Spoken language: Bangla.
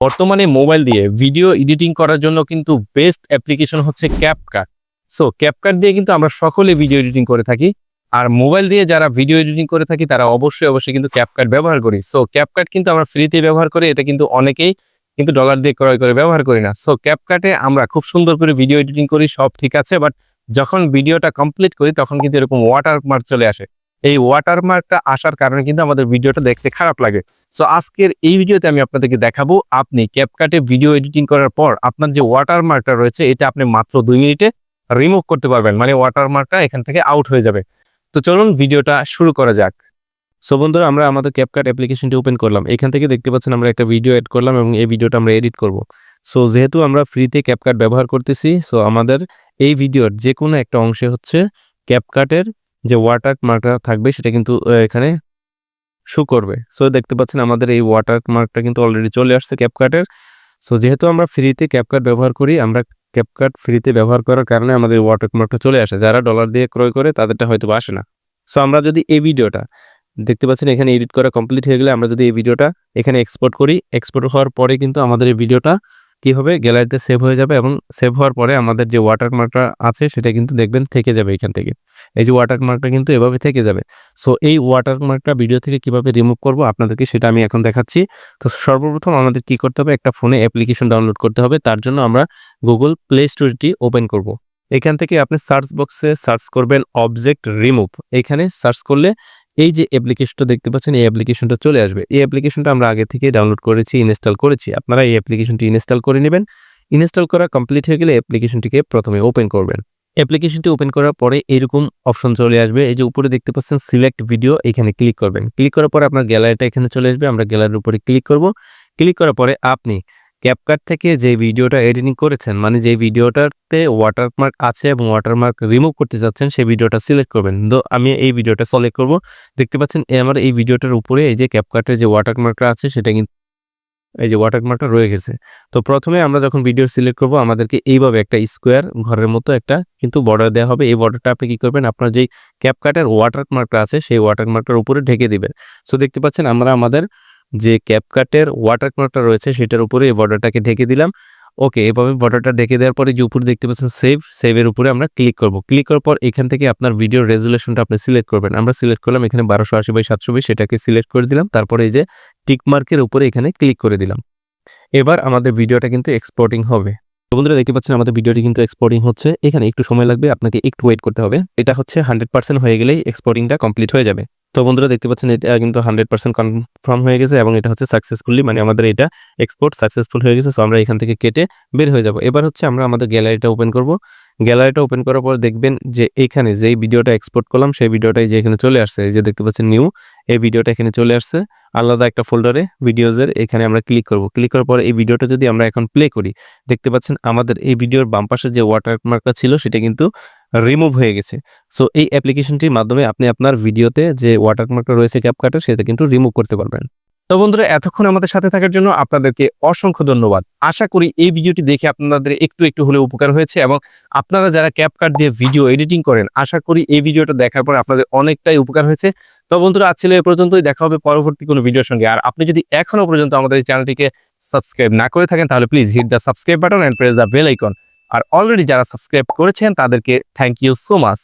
বর্তমানে মোবাইল দিয়ে ভিডিও এডিটিং করার জন্য কিন্তু বেস্ট অ্যাপ্লিকেশন হচ্ছে ক্যাপকাট সো ক্যাপকাট দিয়ে কিন্তু আমরা সকলে ভিডিও এডিটিং করে থাকি। আর মোবাইল দিয়ে যারা ভিডিও এডিটিং করে থাকি, তারা অবশ্যই অবশ্যই কিন্তু ক্যাপকাট ব্যবহার করি। সো ক্যাপকাট কিন্তু আমরা ফ্রিতে ব্যবহার করি, এটা কিন্তু অনেকেই কিন্তু ডলার দিয়ে ক্রয় করে ব্যবহার করি না। সো ক্যাপকাটে আমরা খুব সুন্দর করে ভিডিও এডিটিং করি, সব ঠিক আছে বাট যখন ভিডিওটা কমপ্লিট করি, তখন কিন্তু এরকম ওয়াটারমার্ক চলে আসে। এই ওয়াটারমার্কটা আসার কারণে কিন্তু আমাদের ভিডিওটা দেখতে খারাপ লাগে। সো আজকের এই ভিডিওতে আমি আপনাদেরকে দেখাবো, আপনি ক্যাপকাটে ভিডিও এডিটিং করার পর আপনার যে ওয়াটারমার্কটা রয়েছে, এটা আপনি মাত্র দুই মিনিটে রিমুভ করতে পারবেন। মানে ওয়াটারমার্কটা এখান থেকে আউট হয়ে যাবে। তো চলুন ভিডিওটা শুরু করা যাক। সো বন্ধুরা, আমরা আমাদের ক্যাপকাট অ্যাপ্লিকেশনটি ওপেন করলাম। এখান থেকে দেখতে পাচ্ছেন আমরা একটা ভিডিও এড করলাম এবং এই ভিডিওটা আমরা এডিট করব। সো যেহেতু আমরা ফ্রিতে ক্যাপকাট ব্যবহার করতেছি সো আমাদের এই ভিডিওর যে কোনো একটা অংশে হচ্ছে ক্যাপকাটের যে ওয়াটার মার্কটা থাকবে সেটা কিন্তু এখানে শো করবে। সো দেখতে পাচ্ছেন আমাদের এই ওয়াটার মার্কটা কিন্তু অলরেডি চলে আসছে ক্যাপকাটের সো যেহেতু আমরা ফ্রিতে ক্যাপকাট ব্যবহার করি, আমরা ক্যাপকাট ফ্রিতে ব্যবহার করার কারণে আমাদের ওয়াটার মার্কটা চলে আসে। যারা ডলার দিয়ে ক্রয় করে, তাদেরটা হয়তো আসে না। সো আমরা যদি এই ভিডিওটা, দেখতে পাচ্ছেন এখানে এডিট করা কমপ্লিট হয়ে গেলে আমরা যদি এই ভিডিওটা এখানে এক্সপোর্ট করি এক্সপোর্ট হওয়ার পরে কিন্তু আমাদের এই ভিডিওটা কি হবে? গ্যালারিতে সেভ হয়ে যাবে এবং সেভ হওয়ার পরে আমাদের যে ওয়াটারমার্কটা আছে সেটা কিন্তু দেখবেন থেকে যাবে এখান থেকে। এই যে ওয়াটারমার্কটা কিন্তু এভাবে থেকে যাবে। সো এই ওয়াটারমার্কটা ভিডিও থেকে কীভাবে রিমুভ করব আপনাদেরকে সেটা আমি এখন দেখাচ্ছি। তো সর্বপ্রথম আমাদের কি করতে হবে? একটা ফোনে অ্যাপ্লিকেশন ডাউনলোড করতে হবে। তার জন্য আমরা গুগল প্লে স্টোরটি ওপেন করব। এখান থেকে আপনি সার্চ বক্সে সার্চ করবেন অবজেক্ট রিমুভ এখানে সার্চ করলে এই যে অ্যাপ্লিকেশনটা দেখতে পাচ্ছেন, এই অ্যাপ্লিকেশনটা চলে আসবে। এই অ্যাপ্লিকেশনটা আমরা আগে থেকে ডাউনলোড করেছি ইনস্টল করেছি। আপনারা এই অ্যাপ্লিকেশনটি ইনস্টল করে নেবেন। ইনস্টল করা কমপ্লিট হয়ে গেলে অ্যাপ্লিকেশনটিকে প্রথমে ওপেন করবেন। অ্যাপ্লিকেশনটি ওপেন করার পরে এরকম অপশন চলে আসবে। এই যে উপরে দেখতে পাচ্ছেন সিলেক্ট ভিডিও এখানে ক্লিক করবেন। ক্লিক করার পরে আপনার গ্যালারিটা এখানে চলে আসবে। আমরা গ্যালারির উপরে ক্লিক করব। ক্লিক করার পরে আপনি ক্যাপকাট থেকে যে ভিডিওটা এডিটিং করেছেন মানে যে ভিডিওটাতে ওয়াটারমার্ক আছে এবং ওয়াটারমার্ক রিমুভ করতে যাচ্ছেন, সেই ভিডিওটা সিলেক্ট করবেন। তো আমি এই ভিডিওটা সিলেক্ট করব। দেখতে পাচ্ছেন আমার এই ভিডিওটার উপরে এই যে ক্যাপকাটের যে ওয়াটারমার্কটা আছে, সেটা কিন্তু এই যে ওয়াটারমার্কটা রয়ে গেছে। তো প্রথমে আমরা যখন ভিডিও সিলেক্ট করব, আমাদেরকে এইভাবে একটা স্কোয়ার ঘরের মতো একটা কিন্তু বর্ডার দেওয়া হবে। এই বর্ডারটা আপনি কী করবেন? আপনার যেই ক্যাপকাটের ওয়াটারমার্কটা আছে, সেই ওয়াটারমার্কটার উপরে ঢেকে দিবেন। সো দেখতে পাচ্ছেন, আমরা আমাদের যে ক্যাপকাটের ওয়াটারমার্কটা রয়েছে, সেটার উপরে এই বর্ডারটাকে ঢেকে দিলাম। ওকে এভাবে বর্ডারটা ঢেকে দেওয়ার পরে যে উপরে দেখতে পাচ্ছেন সেভ সেভের উপরে আমরা ক্লিক করব। ক্লিক করার পর এখান থেকে আপনার ভিডিও রেজুলেশনটা আপনি সিলেক্ট করবেন। আমরা সিলেক্ট করলাম এখানে বারোশো আশি বাই সাতশো বাই সেটাকে সিলেক্ট করে দিলাম। তারপরে এই যে টিক মার্কের উপরে এখানে ক্লিক করে দিলাম। এবার আমাদের ভিডিওটা কিন্তু এক্সপোর্টিং হবে। বন্ধুরা, দেখতে পাচ্ছেন আমাদের ভিডিওটি কিন্তু এক্সপোর্টিং হচ্ছে। এখানে একটু সময় লাগবে, আপনাকে একটু ওয়েট করতে হবে। এটা হচ্ছে হান্ড্রেড পার্সেন্ট হয়ে গেলেই এক্সপোর্টিংটা কমপ্লিট হয়ে যাবে। তো বন্ধুরা দেখতে পাচ্ছেন, এটা কিন্তু হান্ড্রেড পার্সেন্ট কনফার্ম হয়ে গেছে এবং এটা হচ্ছে সাকসেসফুলি মানে আমাদের এটা এক্সপোর্ট সাকসেসফুল হয়ে গেছে। সো আমরা এখান থেকে কেটে বের হয়ে যাব। এবার হচ্ছে আমরা আমাদের গ্যালারিটা ওপেন করব। গ্যালারিটা ওপেন করার পর দেখবেন যে এইখানে যেই ভিডিওটা এক্সপোর্ট করলাম, সেই ভিডিওটাই যে এখানে চলে আসছে, এই যে দেখতে পাচ্ছেন নিউ এই ভিডিওটা এখানে চলে আসছে। আলাদা একটা ফোল্ডারে ভিডিওজের এখানে আমরা ক্লিক করব। ক্লিক করার পর এই ভিডিওটা যদি আমরা এখন প্লে করি, দেখতে পাচ্ছেন আমাদের এই ভিডিওর বাম পাশে যে ওয়াটারমার্কটা ছিল, সেটা কিন্তু রিমুভ হয়ে গেছে। সো এই অ্যাপ্লিকেশনটির মাধ্যমে আপনি আপনার ভিডিওতে যে ওয়াটারমার্কটা রয়েছে ক্যাপকাটে সেটা কিন্তু রিমুভ করতে পারবেন। তো বন্ধুরা, এতক্ষণ আমাদের সাথে থাকার জন্য আপনাদেরকে অসংখ্য ধন্যবাদ। আশা করি এই ভিডিওটি দেখে আপনাদের একটু একটু হলে উপকার হয়েছে এবং আপনারা যারা ক্যাপকাট দিয়ে ভিডিও এডিটিং করেন, আশা করি এই ভিডিওটা দেখার পর আপনাদের অনেকটাই উপকার হয়েছে। তো বন্ধুরা, আজ ছিল এ পর্যন্তই। দেখা হবে পরবর্তী কোনো ভিডিওর সঙ্গে। আর আপনি যদি এখনও পর্যন্ত আমাদের এই চ্যানেলটিকে সাবস্ক্রাইব না করে থাকেন, তাহলে please hit the subscribe button and press the bell icon R already যারা সাবস্ক্রাইব করেছেন তাদেরকে থ্যাংক ইউ সো মাচ